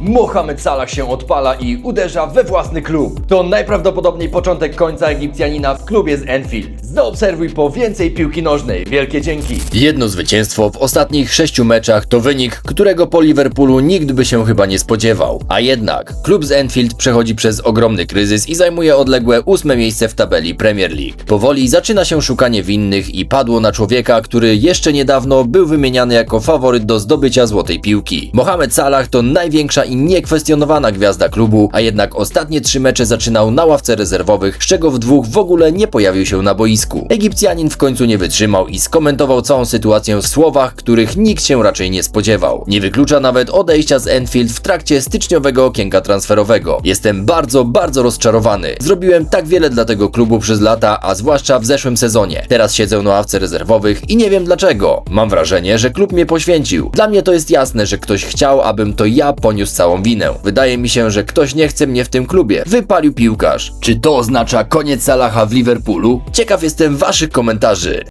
Mohamed Salah się odpala i uderza we własny klub. To najprawdopodobniej początek końca Egipcjanina w klubie z Enfield. Zaobserwuj po więcej piłki nożnej. Wielkie dzięki. Jedno zwycięstwo w ostatnich sześciu meczach to wynik, którego po Liverpoolu nikt by się chyba nie spodziewał. A jednak, klub z Enfield przechodzi przez ogromny kryzys i zajmuje odległe ósme miejsce w tabeli Premier League. Powoli zaczyna się szukanie winnych i padło na człowieka, który jeszcze niedawno był wymieniany jako faworyt do zdobycia złotej piłki. Mohamed Salah to największa i niekwestionowana gwiazda klubu, a jednak ostatnie trzy mecze zaczynał na ławce rezerwowych, z czego w dwóch w ogóle nie pojawił się na boisku. Egipcjanin w końcu nie wytrzymał i skomentował całą sytuację w słowach, których nikt się raczej nie spodziewał. Nie wyklucza nawet odejścia z Enfield w trakcie styczniowego okienka transferowego. Jestem bardzo, bardzo rozczarowany. Zrobiłem tak wiele dla tego klubu przez lata, a zwłaszcza w zeszłym sezonie. Teraz siedzę na ławce rezerwowych i nie wiem dlaczego. Mam wrażenie, że klub mnie poświęcił. Dla mnie to jest jasne, że ktoś chciał, abym to ja poniósł całą winę. Wydaje mi się, że ktoś nie chce mnie w tym klubie. Wypalił piłkarz. Czy to oznacza koniec Salaha w Liverpoolu? Ciekaw jestem waszych komentarzy.